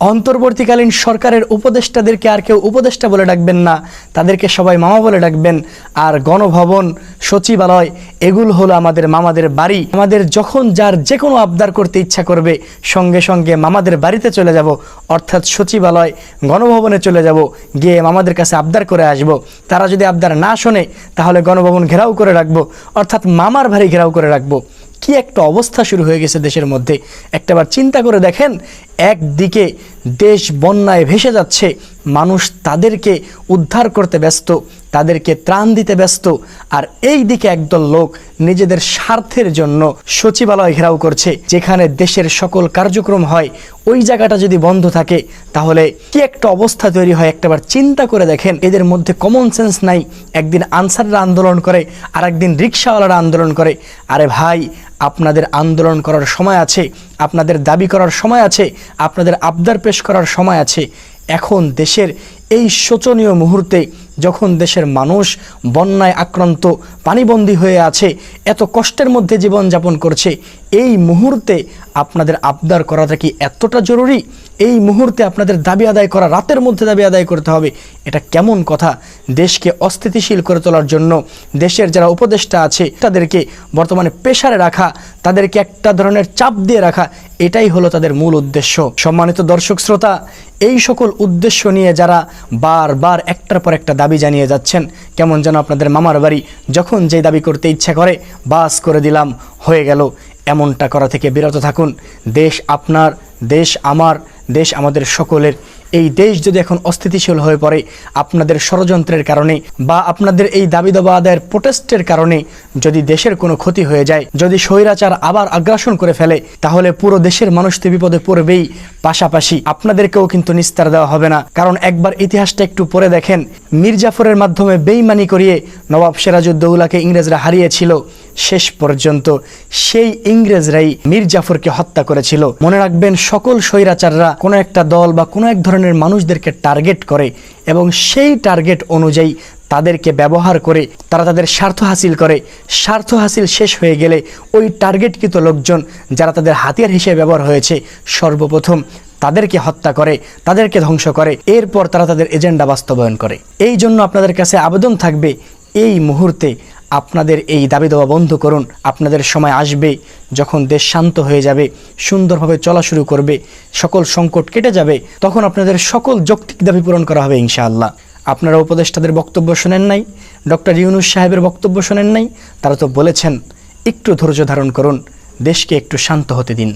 অন্তর্বর্তীকালীন সরকারের উপদেষ্টাদেরকে আর কেউ উপদেষ্টা বলে ডাকবেন না। তাদেরকে সবাই মামা বলে ডাকবেন। আর গণভবন, সচিবালয়, এগুলো হলো আমাদের মামাদের বাড়ি। আমাদের যখন যার যে কোনো আবদার করতে ইচ্ছা করবে, সঙ্গে সঙ্গে মামাদের বাড়িতে চলে যাব। অর্থাৎ সচিবালয়, গণভবনে চলে যাব। গিয়ে মামাদের কাছে আবদার করে আসব। তারা যদি আবদার না শোনে, তাহলে গণভবন ঘেরাও করে রাখব। অর্থাৎ মামার বাড়ি ঘেরাও করে রাখব। কি একটা অবস্থা শুরু হয়ে গেছে দেশের মধ্যে। একটাবার চিন্তা করে দেখেন একদিকে দেশ বন্যায় ভেসে যাচ্ছে, মানুষ তাদেরকে উদ্ধার করতে ব্যস্ত, তাদেরকে ত্রাণ দিতে ব্যস্ত, আর এই দিকে একদল লোক নিজেদের স্বার্থের জন্য সচিবালয় ঘেরাও করছে, যেখানে দেশের সকল কার্যক্রম হয়। ওই জায়গাটা যদি বন্ধ থাকে, তাহলে কি একটা অবস্থা তৈরি হয় একটাবার চিন্তা করে দেখেন। এদের মধ্যে কমন সেন্স নাই। একদিন আনসাররা আন্দোলন করে আর একদিন রিক্সাওয়ালারা আন্দোলন করে। আরে ভাই আপনাদের আন্দোলন করার সময় আছে, আপনাদের দাবি করার সময় আছে, আপনাদের আবদার পেশ করার সময় আছে। এখন দেশের এই শোচনীয় মুহূর্তে যখন দেশের মানুষ বন্যায় আক্রান্ত, পানিবন্দী হয়ে আছে, এত কষ্টের মধ্যে জীবনযাপন করছে, এই মুহূর্তে আপনাদের আবদার করাটা কি এতটা জরুরি? এই মুহূর্তে আপনাদের দাবি আদায় করা, রাতের মধ্যে দাবি আদায় করতে হবে, এটা কেমন কথা? দেশকে অস্থিতিশীল করে তোলার জন্য, দেশের যারা উপদেষ্টা আছে, তাদেরকে বর্তমানে পেশারে রাখা, তাদেরকে একটা ধরনের চাপ দিয়ে রাখা, এটাই হলো তাদের মূল উদ্দেশ্য। সম্মানিত দর্শক শ্রোতা, এই সকল উদ্দেশ্য নিয়ে যারা বারবার একটার পর একটা জানিয়ে যাচ্ছেন, কেমন যেন আপনাদের মামার বাড়ি যখন যে দাবি করতে ইচ্ছা করে, বাস করে দিলাম, হয়ে গেল। এমনটা করা থেকে বিরত থাকুন। দেশ আপনার, দেশ আমার দেশ আমাদের সকলের। এই দেশ যদি এখন অস্থিতিশীল হয়ে পড়ে, আপনাদের ষড়যন্ত্রের কারণে বা আপনাদের এই দাবি দাবা আদায়ের প্রোটেস্টের কারণে যদি দেশের কোনো ক্ষতি হয়ে যায়, যদি স্বৈরাচার আবার আগ্রাসন করে ফেলে, তাহলে পুরো দেশের মানুষ তো বিপদে পড়বেই। পাশাপাশি আপনাদেরকেও কিন্তু নিস্তার দেওয়া হবে না। কারণ একবার ইতিহাসটা একটু পরে দেখেন, মির্জাফরের মাধ্যমে বেইমানি করিয়ে নবাব সিরাজউদ্দৌলাকে ইংরেজরা হারিয়েছিল। শেষ পর্যন্ত সেই ইংরেজরাই মীর জাফরকে হত্যা করেছিল। মনে রাখবেন, সকল স্বৈরাচাররা কোনো একটা দল বা কোনো এক ধরনের মানুষদেরকে টার্গেট করে এবং সেই টার্গেট অনুযায়ী তাদেরকে ব্যবহার করে, তারা তাদের স্বার্থ হাসিল করে। স্বার্থ হাসিল শেষ হয়ে গেলে ওই টার্গেটকৃত লোকজন যারা তাদের হাতিয়ার হিসেবে ব্যবহার হয়েছে, সর্বপ্রথম তাদেরকে হত্যা করে, তাদেরকে ধ্বংস করে, এরপর তারা তাদের এজেন্ডা বাস্তবায়ন করে। এই জন্য আপনাদের কাছে আবেদন থাকবে, এই মুহূর্তে আপনাদের এই দাবি দেওয়া বন্ধ করুন। আপনাদের সময় আসবে যখন দেশ শান্ত হয়ে যাবে, সুন্দরভাবে চলা শুরু করবে, সকল সংকট কেটে যাবে, তখন আপনাদের সকল যৌক্তিক দাবি পূরণ করা হবে ইনশাআল্লাহ। আপনারা উপদেষ্টাদের বক্তব্য শোনেন নাই, ডক্টর ইউনুস সাহেবের বক্তব্য শোনেন নাই, তারা তো বলেছেন, একটু ধৈর্য ধারণ করুন, দেশকে একটু শান্ত হতে দিন।